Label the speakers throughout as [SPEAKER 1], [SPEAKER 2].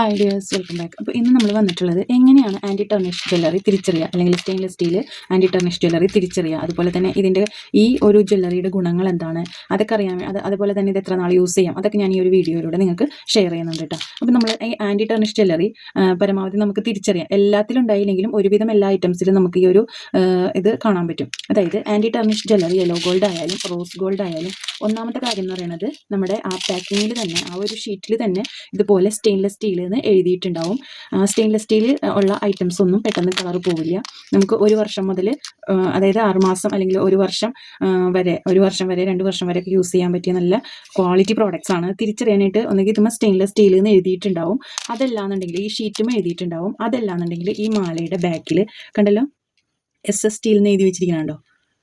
[SPEAKER 1] Hi dears welcome back അപ്പോൾ ഇന്ന് നമ്മൾ വന്നിട്ടുള്ളത് എങ്ങനെയാണ് ആന്റി ടർണിഷ് ജ്വല്ലറി തിരിച്ചറിയുക? അല്ലെങ്കിൽ stainless steel anti tarnish jewellery തിരിച്ചറിയുക? അതുപോലെ തന്നെ ഇതിന്റെ ഈ ഒരു ജ്വല്ലറിയുടെ ഗുണങ്ങൾ എന്താണ്? അതൊക്കെ അറിയാൻ അത് അതുപോലെ തന്നെ ഇത് എത്ര നാൾ യൂസ് ചെയ്യാം? അതൊക്കെ ഞാൻ ഈ ഒരു വീഡിയോയിലൂടെ നിങ്ങൾക്ക് ഷെയർ ചെയ്യുന്നുണ്ട് കേട്ടോ അപ്പോൾ നമ്മൾ ഈ ആന്റി ടർണിഷ് ജ്വല്ലറി പരമാവധി നമുക്ക് തിരിച്ചറിയാം. എല്ലാത്തിലും ഉണ്ടായില്ലെങ്കിലും ഒരുവിധം എല്ലാ ഐറ്റംസിലും നമുക്ക് ഈ ഒരു ഇത് കാണാൻ പറ്റും. അതായത് anti tarnish jewellery yellow gold ആയാലും റോസ് ഗോൾഡ് ആയാലും ഒന്നാമത്തെ കാര്യം എന്ന് പറയുന്നത് നമ്മുടെ ആ പാക്കിങ്ങിൽ തന്നെ ആ ഒരു ഷീറ്റിൽ തന്നെ ഇതുപോലെ സ്റ്റെയിൻലെസ് സ്റ്റീൽ എന്ന് എഴുതിയിട്ടുണ്ടാവും. സ്റ്റെയിൻലെസ് സ്റ്റീൽ ഉള്ള ഐറ്റംസ് ഒന്നും പെട്ടെന്ന് കളർ പോവില്ല. നമുക്ക് ഒരു വർഷം മുതൽ അതായത് ആറുമാസം അല്ലെങ്കിൽ ഒരു വർഷം വരെ ഒരു വർഷം വരെ രണ്ട് വർഷം വരെ ഒക്കെ യൂസ് ചെയ്യാൻ പറ്റിയ നല്ല ക്വാളിറ്റി പ്രോഡക്റ്റ്സ് ആണ്. തിരിച്ചറിയാനായിട്ട് ഒന്നുകിൽ ഇതുമ്പോൾ സ്റ്റെയിൻലെസ് സ്റ്റീൽ എന്ന് എഴുതിയിട്ടുണ്ടാവും. അതല്ലാന്നുണ്ടെങ്കിൽ ഈ ഷീറ്റും എഴുതിയിട്ടുണ്ടാവും. അതല്ലാന്നുണ്ടെങ്കിൽ ഈ മാലയുടെ ബാക്കിൽ കണ്ടല്ലോ? എസ് എസ് സ്റ്റീൽ എന്ന് എഴുതി വെച്ചിരിക്കണുണ്ടോ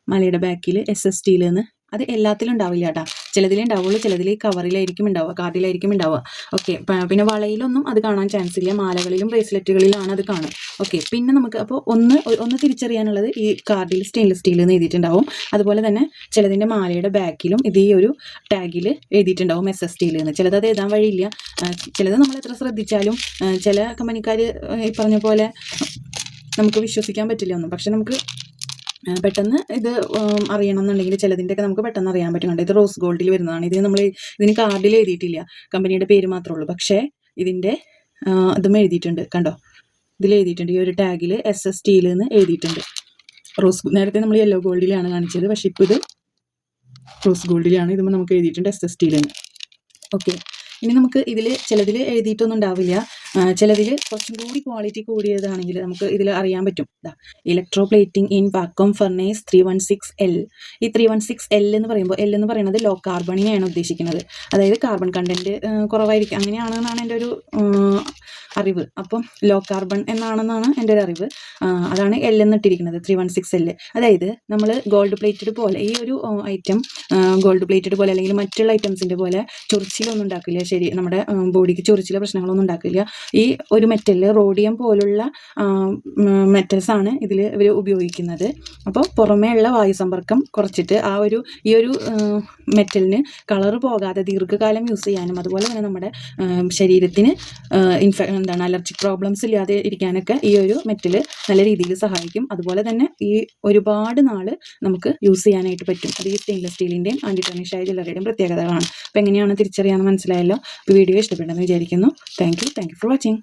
[SPEAKER 1] മലയുടെ ബാക്കിൽ എസ് എസ് സ്റ്റീൽ എന്ന് അത് എല്ലാത്തിലും ഉണ്ടാവില്ല കേട്ടോ. ചിലതിലേ ഉണ്ടാവുള്ളൂ ചിലതിൽ കവറിലായിരിക്കും ഉണ്ടാവുക കാർഡിലായിരിക്കും ഉണ്ടാവുക. ഓക്കെ പിന്നെ വളയിലൊന്നും അത് കാണാൻ ചാൻസ് ഇല്ല. മാലകളിലും ബ്രേസ്ലെറ്റുകളിലാണ് അത് കാണും ഓക്കെ പിന്നെ നമുക്ക് അപ്പോൾ ഒന്ന് ഒന്ന് തിരിച്ചറിയാനുള്ളത് ഈ കാർഡിൽ സ്റ്റെയിൻലെസ് സ്റ്റീൽ എന്ന് എഴുതിയിട്ടുണ്ടാവും. അതുപോലെ തന്നെ ചിലതിന്റെ മാലയുടെ ബാക്കിലും ഇത് ഈ ഒരു ടാഗിൽ എഴുതിയിട്ടുണ്ടാവും എസ് എസ് സ്റ്റീൽ എന്ന് ചിലത് അത് എഴുതാൻ വഴിയില്ല. ചിലത് നമ്മൾ എത്ര ശ്രദ്ധിച്ചാലും ചില കമ്പനിക്കാർ ഈ പറഞ്ഞ പോലെ നമുക്ക് വിശ്വസിക്കാൻ പറ്റില്ല ഒന്നും. പക്ഷെ നമുക്ക് പെട്ടെന്ന് ഇത് അറിയണം എന്നുണ്ടെങ്കിൽ ചിലതിന്റെയൊക്കെ നമുക്ക് പെട്ടെന്ന് അറിയാൻ പറ്റും. ഇത് റോസ് ഗോൾഡിൽ വരുന്നതാണ്. ഇത് നമ്മൾ ഇതിന് കാർഡിൽ എഴുതിയിട്ടില്ല. കമ്പനിയുടെ പേര് മാത്രമേ ഉള്ളൂ. പക്ഷേ ഇതിന്റെ ഇതും എഴുതിയിട്ടുണ്ട്. കണ്ടോ? ഇതിൽ എഴുതിയിട്ടുണ്ട്. ഈ ഒരു ടാഗിൽ എസ് എസ് ടിയിൽ നിന്ന് എഴുതിയിട്ടുണ്ട്. റോസ് നേരത്തെ നമ്മൾ യെല്ലോ ഗോൾഡിലാണ് കാണിച്ചത്. പക്ഷേ ഇപ്പോൾ ഇത് റോസ് ഗോൾഡിലാണ്. ഇതുമ്പോൾ നമുക്ക് എഴുതിയിട്ടുണ്ട് എസ് എസ് ടിയിൽ നിന്ന്. ഓക്കെ. ഇനി നമുക്ക് ഇതിൽ ചിലതിൽ എഴുതിയിട്ടൊന്നും ഉണ്ടാവില്ല. ചിലതിൽ കുറച്ചും കൂടി ക്വാളിറ്റി കൂടിയതാണെങ്കിൽ നമുക്ക് ഇതിൽ അറിയാൻ പറ്റും. Electroplating in vacuum furnace three one six L ഈ ത്രീ വൺ സിക്സ് എൽ എന്ന് പറയുമ്പോൾ എൽ എന്ന് പറയുന്നത് ലോ കാർബണിനെയാണ് ഉദ്ദേശിക്കുന്നത്. അതായത് കാർബൺ കണ്ടന്റ് കുറവായിരിക്കും. അങ്ങനെയാണെന്നാണ് എന്റെ ഒരു അറിവ്. അപ്പം ലോ കാർബൺ എന്നാണെന്നാണ് എന്റെ ഒരു അറിവ്. അതാണ് എൽ എന്നിട്ടിരിക്കുന്നത് ത്രീ വൺ സിക്സ് എൽ അതായത് നമ്മൾ ഗോൾഡ് പ്ലേറ്റഡ് പോലെ ഈ ഒരു ഐറ്റം ഗോൾഡ് പ്ലേറ്റഡ് പോലെ അല്ലെങ്കിൽ മറ്റുള്ള ഐറ്റംസിന്റെ പോലെ ചൊറിച്ചിലൊന്നും ഉണ്ടാക്കില്ല. ശരി നമ്മുടെ ബോഡിക്ക് ചൊറിച്ചില പ്രശ്നങ്ങളൊന്നും ഉണ്ടാക്കില്ല. ഈ ഒരു മെറ്റൽ റോഡിയം പോലുള്ള മെറ്റൽസ് ആണ് ഇതിൽ ഇവർ ഉപയോഗിക്കുന്നത്. അപ്പോൾ പുറമേ ഉള്ള വായു സമ്പർക്കം കുറച്ചിട്ട് ആ ഒരു ഈ ഒരു മെറ്റലിന് കളർ പോകാതെ ദീർഘകാലം യൂസ് ചെയ്യാനും അതുപോലെ തന്നെ നമ്മുടെ ശരീരത്തിന് ഇൻഫെ എന്താണ് അലർജിക് പ്രോബ്ലംസ് ഇല്ലാതെ ഇരിക്കാനൊക്കെ ഈ ഒരു മെറ്റൽ നല്ല രീതിയിൽ സഹായിക്കും. അതുപോലെ തന്നെ ഈ ഒരുപാട് നാൾ നമുക്ക് യൂസ് ചെയ്യാനായിട്ട് പറ്റും. അത് ഈ സ്റ്റെയിൻലെസ് സ്റ്റീലിന്റെയും ആന്റി ടർണിഷായ ജ്വല്ലറിയുടെയും പ്രത്യേകതകളാണ്. അപ്പോൾ എങ്ങനെയാണ് തിരിച്ചറിയാമെന്ന് മനസ്സിലായല്ലോ? വീഡിയോ ഇഷ്ടപ്പെട്ടെന്ന് വിചാരിക്കുന്നു. Thank you thank you for watching